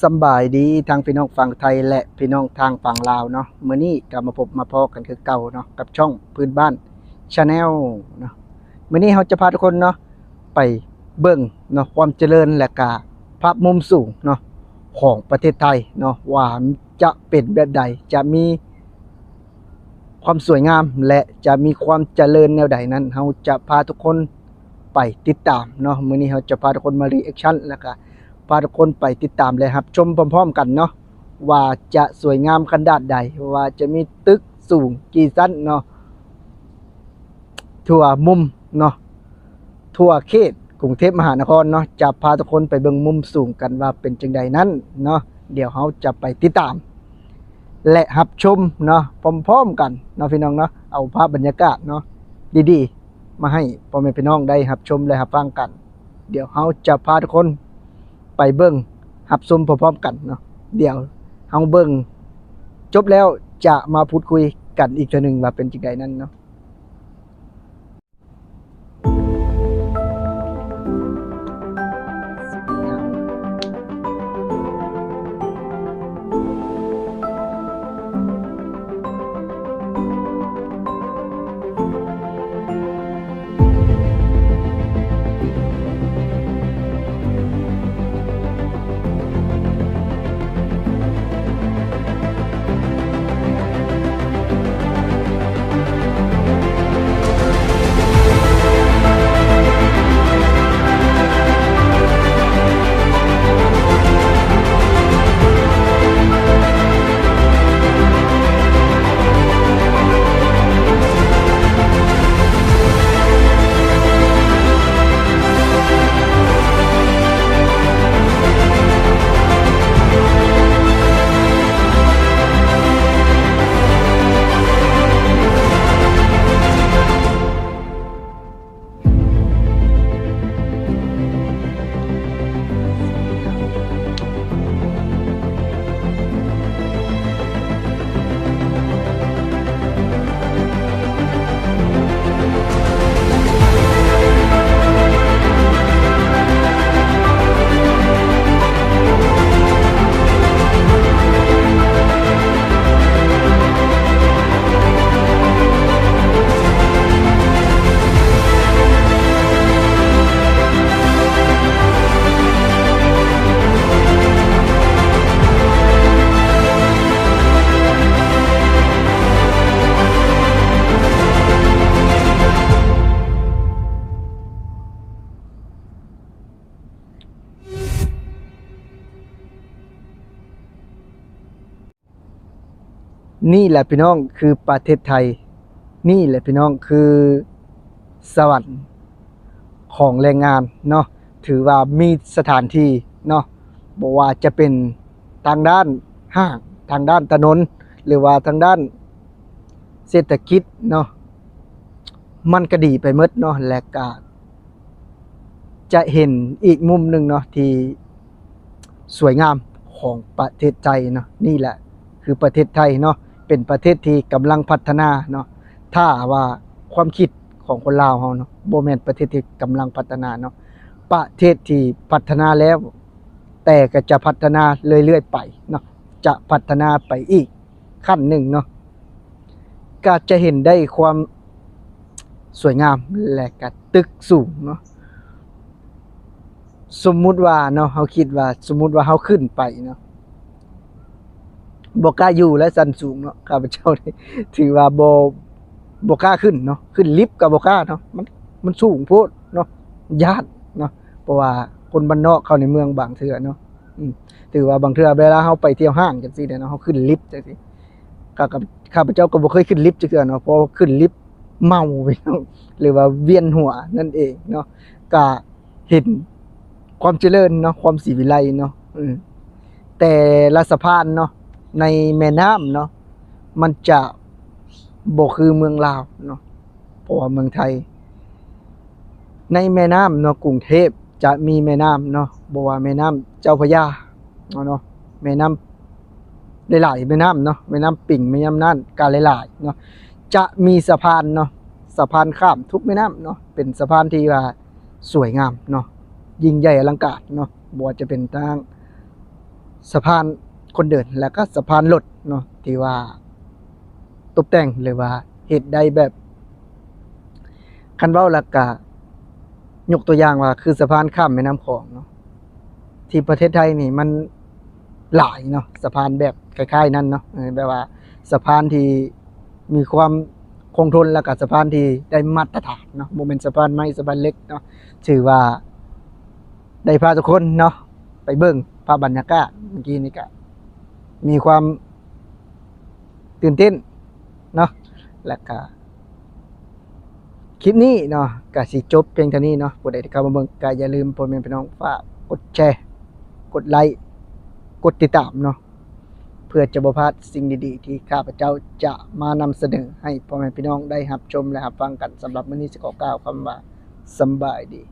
สบายดีทางพี่น้องฝั่งไทยและพี่น้องทางฝั่งลาวเนาะเมื้อนี้กลับมาพบมาพอกันคือเก่าเนาะกับช่องพื้นบ้านชาแนลเนาะเมื้อนี้เราจะพาทุกคนเนาะไปเบิ่งเนาะความเจริญและกาภาพมุมสูงเนาะของประเทศไทยเนาะว่าจะเป็นแบบใดจะมีความสวยงามและจะมีความเจริญแนวใดนั้นเราจะพาทุกคนไปติดตามเนาะมื้อนี้เราจะพาทุกคนมารีแอคชั่นแล้วก็ พาทุกคนไปติดตามเลยครับ ชมพร้อมๆกันเนาะว่าจะสวยงามขนาดใด ว่าจะมีตึกสูงกี่ชั้นเนาะทั่วมุมเนาะทั่วเขตกรุงเทพมหานครเนาะจะพาทุกคนไปเบิ่งมุมสูงกันว่าเป็นจังใดนั้นเนาะเดี๋ยวเราจะไปติดตาม และรับชมเนาะพร้อมๆกันเนาะพี่น้องเนาะเอาภาพบรรยากาศเนาะดีๆ มาให้พ่อแม่พี่น้องได้รับชมและรับฟังกัน เดี๋ยวเราจะพาทุกคน ไปเบิ้งหับซุมพร้อมๆกันเนาะเดี๋ยวเฮาเบิ้งจบแล้วจะมาพูดคุยกันอีกเทอหนึงว่าเป็นจังไดนั่นเนาะ นี่แหละพี่น้องคือประเทศไทย นี่แหละพี่น้องคือสวรรค์ของแรงงานเนาะถือว่ามีสถานที่เนาะบอกว่าจะเป็นทางด้านห้างทางด้านถนน หรือว่าทางด้านเศรษฐกิจเนาะมันก็ดีไปหมดเนาะและก็จะเห็นอีกมุมหนึ่งเนาะที่สวยงามของประเทศไทยเนาะนี่แหละคือประเทศไทยเนาะ เป็นประเทศที่กำลังพัฒนาเนาะถ้าว่าความคิดของคนลาวเฮาเนาะโบแมนประเทศที่กำลังพัฒนาเนาะประเทศที่พัฒนาแล้ว แต่ก็จะพัฒนาเรื่อยๆไปเนาะจะพัฒนาไปอีกขั้นหนึ่งเนาะก็จะเห็นได้ความสวยงามและก็ตึกสูงเนาะสมมุติว่าเนาะเฮาคิดว่าสมมุติว่าเฮาขึ้นไปเนาะ บกล้าอยู่และสันสูงเนาะข้าพเจ้านี่ถือว่าโบบกล้าขึ้นเนาะขึ้นลิฟต์กับบกล้าเนาะมันมันสูงโพดเนาะญาติเนาะเพราะว่าคนบ้านนอกเข้าในเมืองบางเทื่อเนาะถือว่าบางเทื่อเวลาเฮาไปเที่ยวห้างจังซี่เนาะเฮาขึ้นลิฟต์จังซี่ข้ากับข้าพเจ้าก็บ่เคยขึ้นลิฟต์จังเทื่อเนาะเพราะขึ้นลิฟต์เมาไปเนาะหรือว่าเวียนหัวนั่นเองเนาะก็เห็นความเจริญเนาะความสีวิไลเนาะแต่ละสะพานเนาะ ในแม่น้ำเนาะมันจะบ่คือเมืองลาวเนาะเพราะว่าเมืองไทย ในแม่น้ำเนาะกรุงเทพจะมีแม่น้ำเนาะบ่ว่าแม่น้ำเจ้าพระยาเนาะแม่น้ำหลายๆแม่น้ำเนาะแม่น้ำปิ่งแม่น้ำน่านกาหลายๆเนาะจะมีสะพานเนาะสะพานข้ามทุกแม่น้ำเนาะเป็นสะพานที่ว่าสวยงามเนาะยิ่งใหญ่อลังการเนาะบ่ว่าจะเป็นทางสะพาน คนเดินแล้วก็สะพานรถเนาะที่ว่า ตกแต่งหรือว่าเฮ็ดได้แบบคันเว้าแล้วก็ยกตัวอย่างว่า คือสะพานข้ามแม่น้ำคลองเนาะที่ประเทศไทยนี่มันหลายเนาะสะพานแบบคล้ายๆ นั้นเนาะเออแบบว่าสะพานที่มีความคงทนแล้วก็สะพานที่ได้มาตรฐานเนาะบ่แม่นสะพานไม้สะพานเล็กเนาะถือว่าได้พาทุกคนเนาะไปเบิ่งภาพบรรยากาศเมื่อกี้นี่ก็ มีความตื่นเต้นเนาะแล้วก็คลิปนี้เนาะก็สิจบเพียงเท่านี้เนาะผู้ใดที่เข้ามาเบิ่งก็อย่าลืมพ่อแม่พี่น้องฝากกดแชร์ กดไลค์ กดติดตามเนาะเพื่อจะบ่พลาดสิ่งดีๆ ที่ข้าพเจ้าจะมานำเสนอให้พ่อแม่พี่น้องได้รับชมและรับฟังกันสำหรับมื้อนี้สิขอกล่าวคำว่าสำบายดี